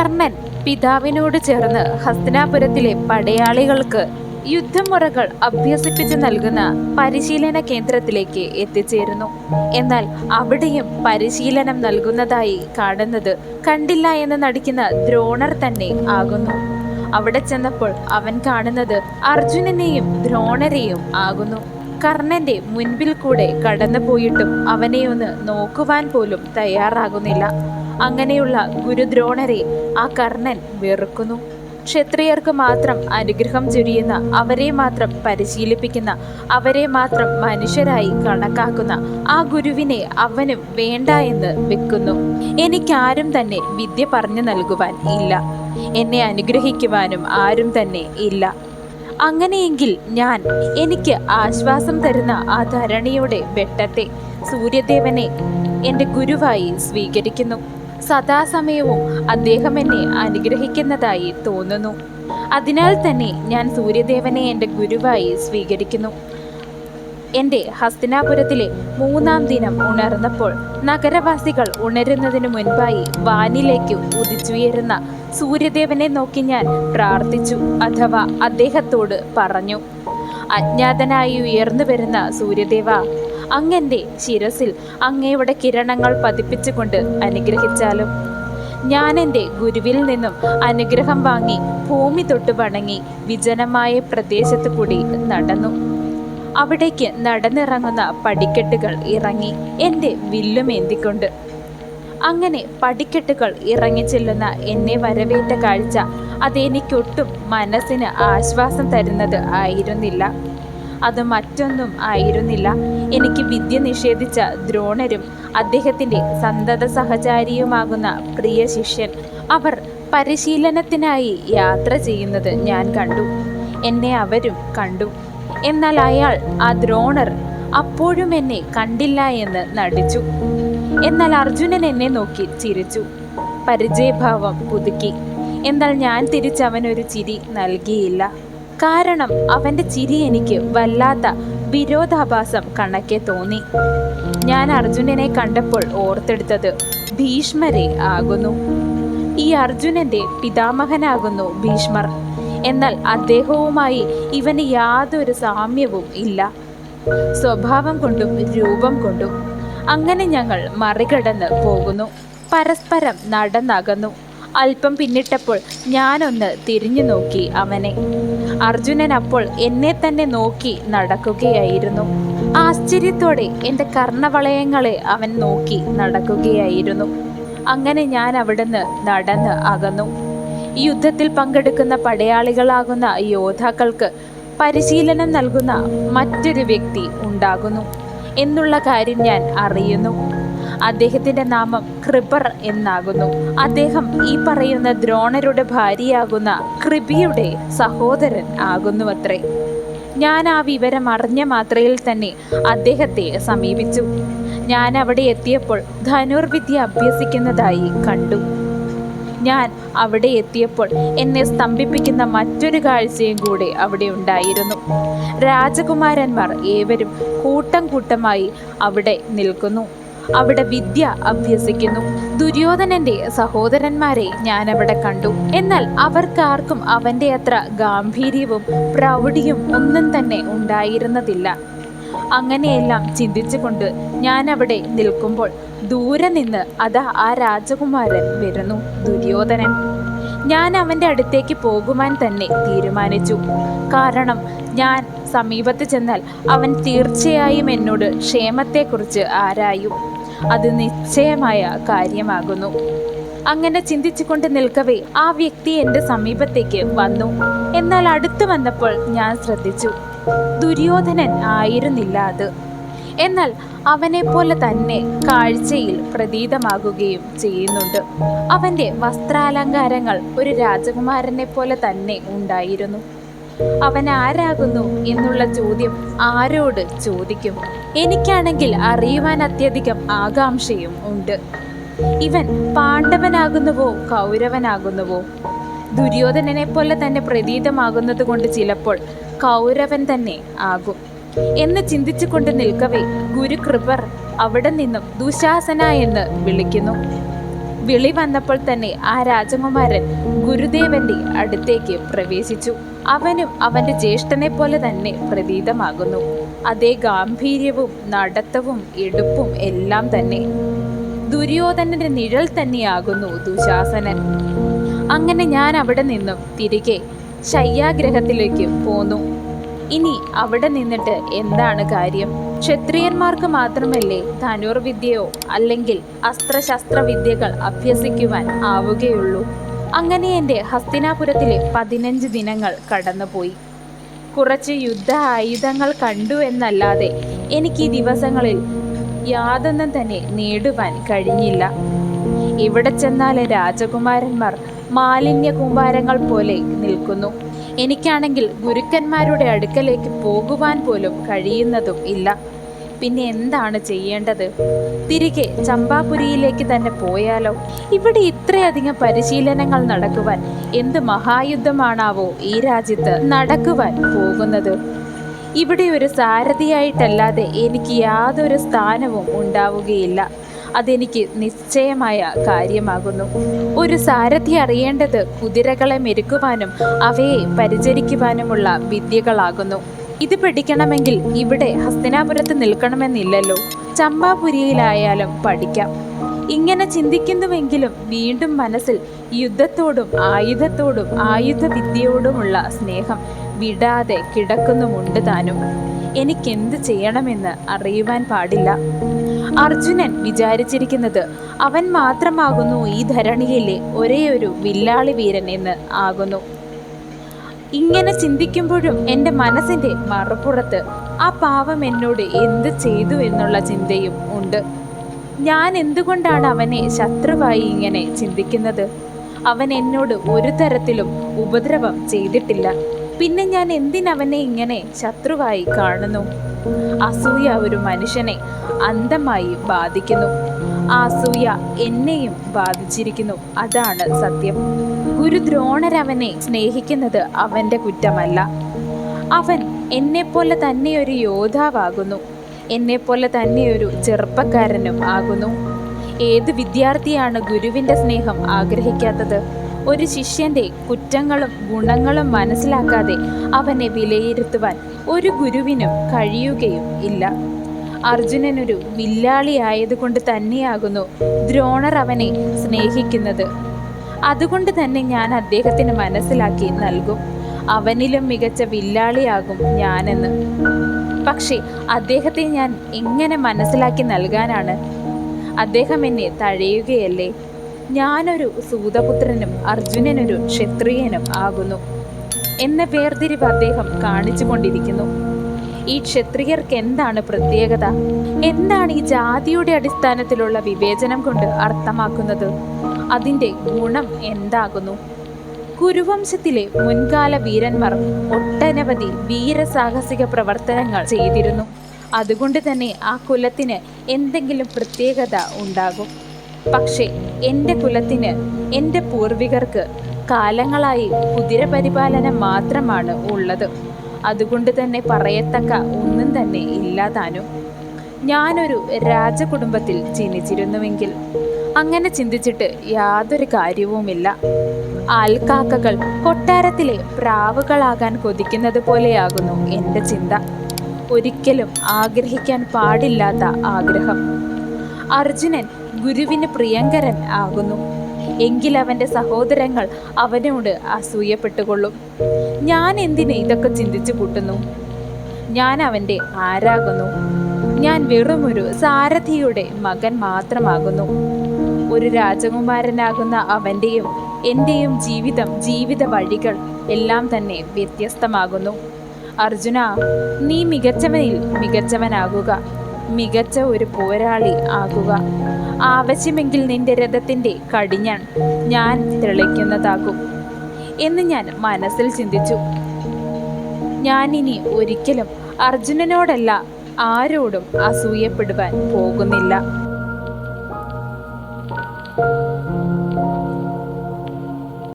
കർണൻ പിതാവിനോട് ചേർന്ന് ഹസ്തനാപുരത്തിലെ പടയാളികൾക്ക് യുദ്ധമുറകൾ അഭ്യസിപ്പിച്ച് നൽകുന്ന പരിശീലന കേന്ദ്രത്തിലേക്ക് എത്തിച്ചേരുന്നു. എന്നാൽ അവിടെയും പരിശീലനം നൽകുന്നതായി കാണുന്നത് കണ്ടില്ല എന്ന് നടിക്കുന്ന ദ്രോണർ തന്നെ ആകുന്നു. അവിടെ ചെന്നപ്പോൾ അവൻ കാണുന്നത് അർജുനനെയും ദ്രോണരെയും ആകുന്നു. കർണന്റെ മുൻപിൽ കൂടെ കടന്നു പോയിട്ടും അവനെ നോക്കുവാൻ പോലും തയ്യാറാകുന്നില്ല. അങ്ങനെയുള്ള ഗുരുദ്രോണരെ ആ കർണൻ വെറുക്കുന്നു. ക്ഷത്രിയർക്ക് മാത്രം അനുഗ്രഹം ചൊരിയുന്ന അവരെ മാത്രം പരിശീലിപ്പിക്കുന്ന അവരെ മാത്രം മനുഷ്യരായി കണക്കാക്കുന്ന ആ ഗുരുവിനെ അവനും വേണ്ട എന്ന് വെക്കുന്നു. എനിക്കാരും തന്നെ വിദ്യ പറഞ്ഞു നൽകുവാൻ ഇല്ല. എന്നെ അനുഗ്രഹിക്കുവാനും ആരും തന്നെ ഇല്ല. അങ്ങനെയെങ്കിൽ ഞാൻ എനിക്ക് ആശ്വാസം തരുന്ന ആ ധരണിയുടെ വെട്ടത്തെ സൂര്യദേവനെ എന്റെ ഗുരുവായി സ്വീകരിക്കുന്നു. സദാസമയവും അദ്ദേഹം എന്നെ അനുഗ്രഹിക്കുന്നതായി തോന്നുന്നു. അതിനാൽ തന്നെ ഞാൻ സൂര്യദേവനെ എന്റെ ഗുരുവായി സ്വീകരിക്കുന്നു. എന്റെ ഹസ്തിനാപുരത്തിലെ മൂന്നാം ദിനം ഉണർന്നപ്പോൾ നഗരവാസികൾ ഉണരുന്നതിന് മുൻപായി വാനിലേക്ക് ഉദിച്ചുയരുന്ന സൂര്യദേവനെ നോക്കി ഞാൻ പ്രാർത്ഥിച്ചു അഥവാ അദ്ദേഹത്തോട് പറഞ്ഞു അജ്ഞാതനായി ഉയർന്നു വരുന്ന സൂര്യദേവ അങ്ങന്റെ ശിരസിൽ അങ്ങയുടെ കിരണങ്ങൾ പതിപ്പിച്ചുകൊണ്ട് അനുഗ്രഹിച്ചാലും. ഞാൻ എന്റെ ഗുരുവിൽ നിന്നും അനുഗ്രഹം വാങ്ങി ഭൂമി തൊട്ട് വണങ്ങി വിജനമായ പ്രദേശത്ത് കൂടി നടന്നു. അവിടേക്ക് നടന്നിറങ്ങുന്ന പടിക്കെട്ടുകൾ ഇറങ്ങി എന്റെ വില്ലുമേന്തിക്കൊണ്ട് അങ്ങനെ പടിക്കെട്ടുകൾ ഇറങ്ങി ചെല്ലുന്ന എന്നെ വരവേറ്റ കാഴ്ച അതെനിക്കൊട്ടും മനസ്സിന് ആശ്വാസം തരുന്നത് ആയിരുന്നില്ല. അത് മറ്റൊന്നും ആയിരുന്നില്ല. എനിക്ക് വിദ്യ നിഷേധിച്ച ദ്രോണരും അദ്ദേഹത്തിന്റെ സന്തത സഹചാരിയുമാകുന്ന പ്രിയ ശിഷ്യൻ അവർ പരിശീലനത്തിനായി യാത്ര ചെയ്യുന്നത് ഞാൻ കണ്ടു. എന്നെ അവരും കണ്ടു. എന്നാൽ അയാൾ ആ ദ്രോണർ അപ്പോഴും എന്നെ കണ്ടില്ല എന്ന് നടിച്ചു. എന്നാൽ അർജുനൻ എന്നെ നോക്കി ചിരിച്ചു. പരിചയഭാവം പുതുക്കി. എന്നാൽ ഞാൻ തിരിച്ചവനൊരു ചിരി നൽകിയില്ല. കാരണം അവന്റെ ചിരി എനിക്ക് വല്ലാത്ത വിരോധാഭാസം കണക്കെ തോന്നി. ഞാൻ അർജുനനെ കണ്ടപ്പോൾ ഓർത്തെടുത്തത് ഭീഷ്മരെ ആകുന്നു. ഈ അർജുനന്റെ പിതാമഹനാകുന്നു ഭീഷ്മർ. എന്നാൽ അദ്ദേഹവുമായി ഇവന് യാതൊരു സാമ്യവും ഇല്ല. സ്വഭാവം കൊണ്ടും രൂപം കൊണ്ടും അങ്ങനെ ഞങ്ങൾ മറികടന്ന് പോകുന്നു. പരസ്പരം നടന്നകന്നു. അല്പം പിന്നിട്ടപ്പോൾ ഞാനൊന്ന് തിരിഞ്ഞു നോക്കി അവനെ. അർജുനൻ അപ്പോൾ എന്നെ തന്നെ നോക്കി നടക്കുകയായിരുന്നു. ആശ്ചര്യത്തോടെ എന്റെ കർണവളയങ്ങളെ അവൻ നോക്കി നടക്കുകയായിരുന്നു. അങ്ങനെ ഞാൻ അവിടുന്ന് നടന്ന് അകന്നു. ഈ യുദ്ധത്തിൽ പങ്കെടുക്കുന്ന പടയാളികളാകുന്ന യോദ്ധാക്കൾക്ക് പരിശീലനം നൽകുന്ന മറ്റൊരു വ്യക്തി ഉണ്ടാകുന്നു. എന്നുള്ള കാര്യം ഞാൻ അറിയുന്നു. അദ്ദേഹത്തിന്റെ നാമം കൃപർ എന്നാകുന്നു. അദ്ദേഹം ഈ പറയുന്ന ദ്രോണരുടെ ഭാര്യയാകുന്ന കൃപിയുടെ സഹോദരൻ ആകുന്നുവത്രേ. ഞാൻ ആ വിവരം അറിഞ്ഞ മാത്രയിൽ തന്നെ അദ്ദേഹത്തെ സമീപിച്ചു. ഞാൻ അവിടെ എത്തിയപ്പോൾ ധനുർവിദ്യ അഭ്യസിക്കുന്നതായി കണ്ടു. ഞാൻ അവിടെ എത്തിയപ്പോൾ എന്നെ സ്തംഭിപ്പിക്കുന്ന മറ്റൊരു കാഴ്ചയും കൂടെ അവിടെ ഉണ്ടായിരുന്നു. രാജകുമാരന്മാർ ഏവരും കൂട്ടം കൂട്ടമായി അവിടെ നിൽക്കുന്നു. അവിടെ വിദ്യ അഭ്യസിക്കുന്നു. ദുര്യോധനന്റെ സഹോദരന്മാരെ ഞാൻ അവിടെ കണ്ടു. എന്നാൽ അവർക്കാർക്കും അവന്റെ അത്ര ഗാംഭീര്യവും പ്രൗഢിയും ഒന്നും തന്നെ ഉണ്ടായിരുന്നതില്ല. അങ്ങനെയെല്ലാം ചിന്തിച്ചുകൊണ്ട് ഞാൻ അവിടെ നിൽക്കുമ്പോൾ ദൂരെ നിന്ന് അതാ ആ രാജകുമാരൻ വരുന്നു ദുര്യോധനൻ. ഞാൻ അവന്റെ അടുത്തേക്ക് പോകുവാൻ തന്നെ തീരുമാനിച്ചു. കാരണം ഞാൻ സമീപത്ത് ചെന്നാൽ അവൻ തീർച്ചയായും എന്നോട് ക്ഷേമത്തെക്കുറിച്ച് ആരായും അത് നിശ്ചയമായ കാര്യമാകുന്നു. അങ്ങനെ ചിന്തിച്ചുകൊണ്ട് നിൽക്കവേ ആ വ്യക്തി എന്റെ സമീപത്തേക്ക് വന്നു. എന്നാൽ അടുത്തു വന്നപ്പോൾ ഞാൻ ശ്രദ്ധിച്ചു. ദുര്യോധനൻ ആയിരുന്നില്ല അത്. എന്നാൽ അവനെ പോലെ തന്നെ കാഴ്ചയിൽ പ്രതീതമാകുകയും ചെയ്യുന്നുണ്ട്. അവന്റെ വസ്ത്രാലങ്കാരങ്ങൾ ഒരു രാജകുമാരനെ പോലെ തന്നെ ഉണ്ടായിരുന്നു. അവൻ ആരാകുന്നു എന്നുള്ള ചോദ്യം ആരോട് ചോദിക്കും? എനിക്കാണെങ്കിൽ അറിയുവാൻ അത്യധികം ആകാംക്ഷയും ഉണ്ട്. ഇവൻ പാണ്ഡവനാകുന്നുവോ കൗരവനാകുന്നുവോ? ദുര്യോധനനെ പോലെ തന്നെ പ്രതീതമാകുന്നത് കൊണ്ട് ചിലപ്പോൾ കൗരവൻ തന്നെ ആകും. എന്ന് ചിന്തിച്ചുകൊണ്ട് നിൽക്കവേ ഗുരുകൃപർ അവിടെ നിന്നും ദുശാസന എന്ന് വിളിക്കുന്നു. വിളി വന്നപ്പോൾ തന്നെ ആ രാജകുമാരൻ ഗുരുദേവന്റെ അടുത്തേക്ക് പ്രവേശിച്ചു. അവനും അവന്റെ ജ്യേഷ്ഠനെ പോലെ തന്നെ പ്രതീതമാകുന്നു. അതേ ഗാംഭീര്യവും നടത്തവും എടുപ്പും എല്ലാം തന്നെ. ദുര്യോധനന്റെ നിഴൽ തന്നെയാകുന്നു ദുശാസനൻ. അങ്ങനെ ഞാൻ അവിടെ നിന്നും തിരികെ ശയ്യാഗ്രഹത്തിലേക്ക് പോന്നു. ഇനി അവിടെ നിന്നിട്ട് എന്താണ് കാര്യം? ക്ഷത്രിയന്മാർക്ക് മാത്രമല്ലേ ധനുർവിദ്യയോ അല്ലെങ്കിൽ അസ്ത്രശസ്ത്ര വിദ്യകൾ അഭ്യസിക്കുവാൻ ആവുകയുള്ളൂ? അങ്ങനെ എന്റെ ഹസ്തിനാപുരത്തിലെ പതിനഞ്ച് ദിനങ്ങൾ കടന്നുപോയി. കുറച്ച് യുദ്ധ ആയുധങ്ങൾ കണ്ടു എന്നല്ലാതെ എനിക്ക് ഈ ദിവസങ്ങളിൽ യാതൊന്നും തന്നെ നേടുവാൻ കഴിഞ്ഞില്ല. ഇവിടെ ചെന്നാൽ രാജകുമാരന്മാർ മാലിന്യ കൂമ്പാരങ്ങൾ പോലെ നിൽക്കുന്നു. എനിക്കാണെങ്കിൽ ഗുരുക്കന്മാരുടെ അടുക്കലേക്ക് പോകുവാൻ പോലും കഴിയുന്നതും ഇല്ല. പിന്നെ എന്താണ് ചെയ്യേണ്ടത്? തിരികെ ചമ്പാപുരിയിലേക്ക് തന്നെ പോയാലോ? ഇവിടെ ഇത്രയധികം പരിശീലനങ്ങൾ നടക്കുവാൻ എന്ത് മഹായുദ്ധമാണാവോ ഈ രാജ്യത്ത് നടക്കുവാൻ പോകുന്നത്? ഇവിടെ ഒരു സാരഥിയായിട്ടല്ലാതെ എനിക്ക് യാതൊരു സ്ഥാനവും ഉണ്ടാവുകയില്ല. അതെനിക്ക് നിശ്ചയമായ കാര്യമാകുന്നു. ഒരു സാരഥി അറിയേണ്ടത് കുതിരകളെ മെരുക്കുവാനും അവയെ പരിചരിക്കുവാനുമുള്ള വിദ്യകളാകുന്നു. ഇത് പഠിക്കണമെങ്കിൽ ഇവിടെ ഹസ്തിനാപുരത്ത് നിൽക്കണമെന്നില്ലല്ലോ. ചമ്പാപുരിയിലായാലും പഠിക്കാം. ഇങ്ങനെ ചിന്തിക്കുന്നുവെങ്കിലും വീണ്ടും മനസ്സിൽ യുദ്ധത്തോടും ആയുധത്തോടും ആയുധവിദ്യയോടുമുള്ള സ്നേഹം വിടാതെ കിടക്കുന്നുമുണ്ട് താനും. എനിക്കെന്ത് ചെയ്യണമെന്ന് അറിയുവാൻ പാടില്ല. അർജുനൻ വിചാരിച്ചിരിക്കുന്നത് അവൻ മാത്രമാകുന്നു ഈ ധരണിയിലെ ഒരേയൊരു വില്ലാളി വീരൻ എന്ന് ആകുന്നു. ഇങ്ങനെ ചിന്തിക്കുമ്പോഴും എന്റെ മനസ്സിന്റെ മറുപുറത്ത് ആ പാവം എന്നോട് എന്ത് ചെയ്തു എന്നുള്ള ചിന്തയും ഉണ്ട്. ഞാൻ എന്തുകൊണ്ടാണ് അവനെ ശത്രുവായി ഇങ്ങനെ ചിന്തിക്കുന്നത്? അവൻ എന്നോട് ഒരു തരത്തിലും ഉപദ്രവം ചെയ്തിട്ടില്ല. പിന്നെ ഞാൻ എന്തിനവനെ ഇങ്ങനെ ശത്രുവായി കാണുന്നു? അസൂയ ഒരു മനുഷ്യനെ അന്ധമായി ബാധിക്കുന്നു. ആ അസൂയ എന്നെയും ബാധിച്ചിരിക്കുന്നു. അതാണ് സത്യം. ഗുരു ദ്രോണരവനെ സ്നേഹിക്കുന്നത് അവന്റെ കുറ്റമല്ല. അവൻ എന്നെപ്പോലെ തന്നെ ഒരു യോദ്ധാവാകുന്നു. എന്നെപ്പോലെ തന്നെ ഒരു ചെറുപ്പക്കാരനും ആകുന്നു. ഏത് വിദ്യാർത്ഥിയാണ് ഗുരുവിന്റെ സ്നേഹം ആഗ്രഹിക്കാത്തത്? ഒരു ശിഷ്യന്റെ കുറ്റങ്ങളും ഗുണങ്ങളും മനസ്സിലാക്കാതെ അവനെ വിലയിരുത്തുവാൻ ഒരു ഗുരുവിനും കഴിയുകയും ഇല്ല. അർജുനനൊരു വില്ലാളി ആയതുകൊണ്ട് തന്നെയാകുന്നു ദ്രോണർ അവനെ സ്നേഹിക്കുന്നത്. അതുകൊണ്ട് തന്നെ ഞാൻ അദ്ദേഹത്തിന് മനസ്സിലാക്കി നൽകും. അവനിലും മികച്ച വില്ലാളിയാകും ഞാനെന്ന്. പക്ഷേ അദ്ദേഹത്തെ ഞാൻ എങ്ങനെ മനസ്സിലാക്കി നൽകാനാണ്? അദ്ദേഹം എന്നെ തഴയുകയല്ലേ? ഞാനൊരു സൂതപുത്രനും അർജുനനൊരു ക്ഷത്രിയനും ആകുന്നു. എന്ന വേർതിരിവ് അദ്ദേഹം കാണിച്ചു കൊണ്ടിരിക്കുന്നു. ഈ ക്ഷത്രിയർക്ക് എന്താണ് പ്രത്യേകത? എന്താണ് ഈ ജാതിയുടെ അടിസ്ഥാനത്തിലുള്ള വിവേചനം കൊണ്ട് അർത്ഥമാക്കുന്നത്? അതിന്റെ ഗുണം എന്താകുന്നു? കുരുവംശത്തിലെ മുൻകാല വീരന്മാർ ഒട്ടനവധി വീരസാഹസിക പ്രവർത്തനങ്ങൾ ചെയ്തിരുന്നു. അതുകൊണ്ട് തന്നെ ആ കുലത്തിന് എന്തെങ്കിലും പ്രത്യേകത ഉണ്ടാകും. പക്ഷേ എന്റെ കുലത്തിന് എന്റെ പൂർവികർക്ക് കാലങ്ങളായി കുതിര പരിപാലനം മാത്രമാണ് ഉള്ളത്. അതുകൊണ്ട് തന്നെ പറയത്തക്ക ഒന്നും തന്നെ ഇല്ലാതാനും ഞാനൊരു രാജകുടുംബത്തിൽ ജനിച്ചിരുന്നുവെങ്കിൽ അങ്ങനെ ചിന്തിച്ചിട്ട് യാതൊരു കാര്യവുമില്ല. ആൽക്കാക്കകൾ കൊട്ടാരത്തിലെ പ്രാവുകളാകാൻ കൊതിക്കുന്നത് പോലെയാകുന്നു എന്റെ ചിന്ത. ഒരിക്കലും ആഗ്രഹിക്കാൻ പാടില്ലാത്ത ആഗ്രഹം. അർജുനൻ ഗുരുവിന് പ്രിയങ്കരൻ ആകുന്നു. എങ്കിൽ അവന്റെ സഹോദരങ്ങൾ അവനോട് അസൂയപ്പെട്ടുകൊള്ളും. ഞാൻ എന്തിനെ ഇതൊക്കെ ചിന്തിച്ചു കൂട്ടുന്നു? ഞാൻ അവന്റെ ആരാകുന്നു? ഞാൻ വെറുമൊരു സാരഥിയുടെ മകൻ മാത്രമാകുന്നു. ഒരു രാജകുമാരനാകുന്ന അവന്റെയും എന്റെയും ജീവിതം ജീവിത വഴികൾ എല്ലാം തന്നെ വ്യത്യസ്തമാകുന്നു. അർജുന നീ മികച്ചവനിൽ മികച്ചവനാകുക. മികച്ച ഒരു പോരാളി ആകുക. ആവശ്യമെങ്കിൽ നിന്റെ രഥത്തിന്റെ കടിഞ്ഞാൻ ഞാൻ തെളിക്കുന്നതാകും എന്ന് ഞാൻ മനസ്സിൽ ചിന്തിച്ചു. ഞാൻ ഇനി ഒരിക്കലും അർജുനനോടല്ല ആരോടും അസൂയപ്പെടുവാൻ പോകുന്നില്ല.